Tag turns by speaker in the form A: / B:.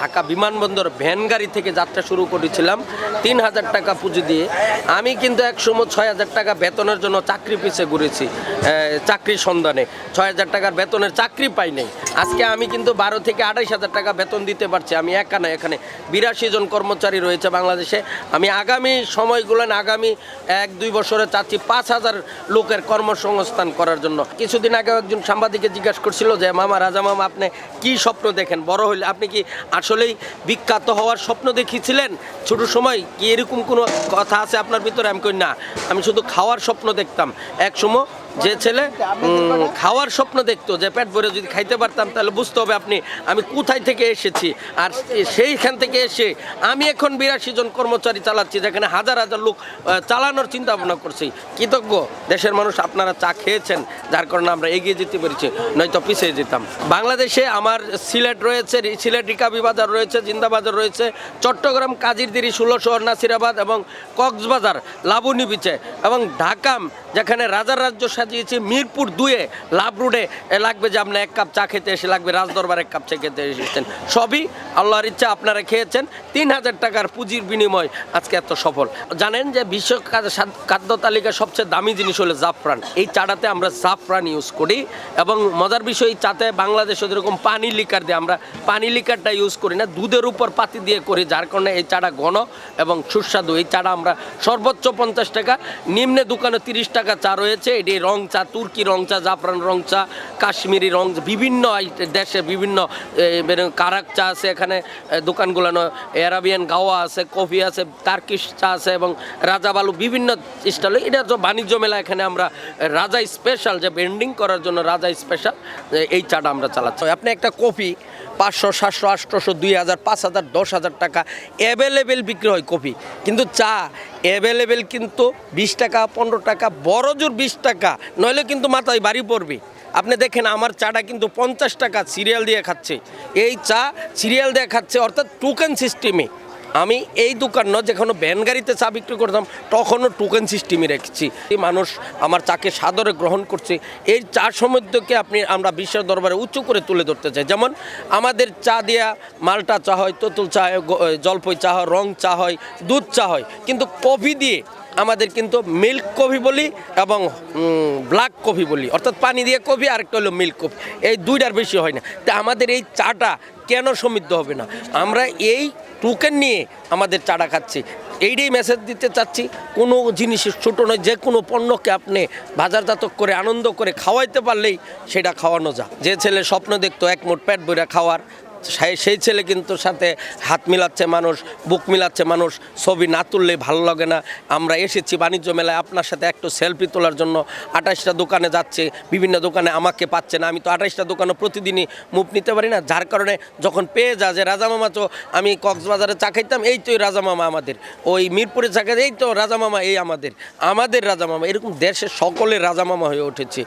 A: ঢাকা বিমানবন্দর ভ্যান গাড়ি থেকে যাত্রা শুরু করেছিলাম। তিন হাজার টাকা পুঁজি দিয়ে। আমি কিন্তু এক সময় ছয় হাজার টাকা বেতনের জন্য চাকরি পিছে ঘুরেছি চাকরির সন্ধানে। ছয় হাজার টাকার বেতনের চাকরি পাই নাই। আজকে আমি কিন্তু বারো থেকে আড়াইশ হাজার টাকা বেতন দিতে পারছি। আমি একা না, এখানে বিরাশি জন কর্মচারী রয়েছে বাংলাদেশে। আমি আগামী সময়গুলো আগামী এক, দুই বছরে চাচ্ছি পাঁচ হাজার লোকের কর্মসংস্থান করার জন্য। কিছুদিন আগে একজন সাংবাদিকে জিজ্ঞাসা করছিল যে, মামা, রাজা মামা, আপনি কি স্বপ্ন দেখেন? বড় হইলে আপনি কি আসলেই বিখ্যাত হওয়ার স্বপ্ন দেখিয়েছিলেন। ছোট সময় কি এরকম কোনো কথা আছে আপনার ভিতরে, আমি কই না। আমি শুধু খাওয়ার স্বপ্ন দেখতাম। এক সময় যে ছেলে খাওয়ার স্বপ্ন দেখতো, যে পেট ভরে যদি খাইতে পারতাম, তাহলে বুঝতে হবে আপনি, আমি কোথায় থেকে এসেছি, আর সেইখান থেকে এসে আমি এখন বিরাশি জন কর্মচারী চালাচ্ছি, যেখানে হাজার হাজার লোক চালানোর চিন্তা ভাবনা করছি। কৃতজ্ঞ, দেশের মানুষ আপনারা চা খেয়েছেন, যার কারণে আমরা এগিয়ে যেতে পেরেছি, নয়তো পিছিয়ে যেতাম। বাংলাদেশে আমার সিলেট রয়েছে, সিলেট রিকাবি বাজার রয়েছে, জিন্দাবাজার রয়েছে, চট্টগ্রাম, কাজিরদিরি, ষোলোশহর, নাসিরাবাদ এবং কক্সবাজার, লাবণী বিচে এবং ঢাকাম যেখানে রাজার রাজ্য সাজিয়েছি, মিরপুর দুয়ে, লাভ রোডে। লাগবে যে আপনি এক কাপ চা খেতে এসে লাগবে, রাজদরবার এক কাপ চা খেতে এসেছেন। সবই আল্লাহর ইচ্ছা, আপনারা খেয়েছেন। তিন হাজার টাকার পুঁজির বিনিময় আজকে এত সফল। জানেন যে বিশ্ব খাদ্য তালিকার সবচেয়ে দামি জিনিস হলো জাফরান। এই চাটাতে আমরা জাফরান ইউজ করি এবং মজার বিষয়, এই চাতে বাংলাদেশে যেরকম পানি লিকার দিয়ে আমরা পানি লিকারটা ইউজ করি না, দুধের উপর পাতি দিয়ে করি, যার কারণে এই চাটা ঘন এবং সুস্বাদু। এই চাটা আমরা সর্বোচ্চ পঞ্চাশ টাকা, নিম্নে দোকানে তিরিশ টাকা চা রয়েছে, এটি রং চা, তুর্কি রং চা জাফরান রং চা, কাশ্মীরি রং বিভিন্ন দেশে বিভিন্ন কারাক চা আছে এখানে দোকানগুলো অ্যারাবিয়ান গাওয়া আছে, কফি আছে, তার্কিশ চা আছে এবং রাজা বালু বিভিন্ন স্টাইল এটা তো বাণিজ্য মেলা, এখানে আমরা রাজা স্পেশাল যে বেন্ডিং করার জন্য রাজা স্পেশাল এই চাটা আমরা চালাচ্ছি। আপনি একটা কফি পাঁচশো, সাতশো আটশোশো দুই হাজার, পাঁচ হাজার, দশ হাজার টাকা অ্যাভেলেবেল বিক্রি হয় কপি। কিন্তু চা অ্যাভেলেবেল কিন্তু বিশ টাকা, পনেরো টাকা, বড় জোর বিশ টাকা, নইলে কিন্তু মাথায় বাড়ি পড়বে। আপনি দেখেন, আমার চাটা কিন্তু পঞ্চাশ টাকা সিরিয়াল দিয়ে খাচ্ছে। এই চা সিরিয়াল দিয়ে খাচ্ছে, অর্থাৎ টোকেন সিস্টেমে আমি এই দোকান নয়, যেখানে ভ্যান গাড়িতে চা বিক্রি করতাম, তখনও টোকেন সিস্টেমে রেখেছি। এই মানুষ আমার চাকে সাদরে গ্রহণ করছে। এই চা সমুদ্রকে আপনি, আমরা বিশ্বের দরবারে উঁচু করে তুলে ধরতে চাই। যেমন আমাদের চা দেয়া, মালটা চা হয়, তেঁতুল চা হয় জলপই চা হয়, রং চা হয়, দুধ চা হয়। কিন্তু কফি দিয়ে আমাদের কিন্তু মিল্ক কফি বলি এবং ব্ল্যাক কফি বলি। অর্থাৎ পানি দিয়ে কফি, আরেকটা হলো মিল্ক কফি। এই দুইটার বেশি হয় না। তা আমাদের এই চাটা কেন সমৃদ্ধ হবে না? আমরা এই টোকেন নিয়ে আমাদের চাটা খাচ্ছি। এইটাই মেসেজ দিতে চাচ্ছি, কোনো জিনিসের ছোটো নয়, যে কোনো পণ্যকে আপনি বাজারজাত করে, আনন্দ করে খাওয়াইতে পারলেই সেটা খাওয়ানো যা যে ছেলে স্বপ্ন দেখতো এক মোট পেট বইরা খাওয়ার সেই ছেলে কিন্তু সাথে হাত মিলাচ্ছে মানুষ, বুক মিলাচ্ছে মানুষ, ছবি না তুললে ভালো লাগে না। আমরা এসেছি বাণিজ্য মেলায়, আপনার সাথে একটু সেলফি তোলার জন্য। আঠাশটা দোকানে যাচ্ছে, বিভিন্ন দোকানে আমাকে পাচ্ছে না। আমি তো আঠাশটা দোকানে প্রতিদিনই মুভ নিতে পারি না। যার কারণে যখন পেয়ে যা যে রাজা মামা তো আমি কক্সবাজারে চা খাইতাম, এই তো এই রাজা মামা আমাদের। ওই মিরপুরে চা এই তো রাজা মামা, এই আমাদের। আমাদের রাজা মামা, এরকম দেশের সকলের রাজা মামা হয়ে উঠেছে।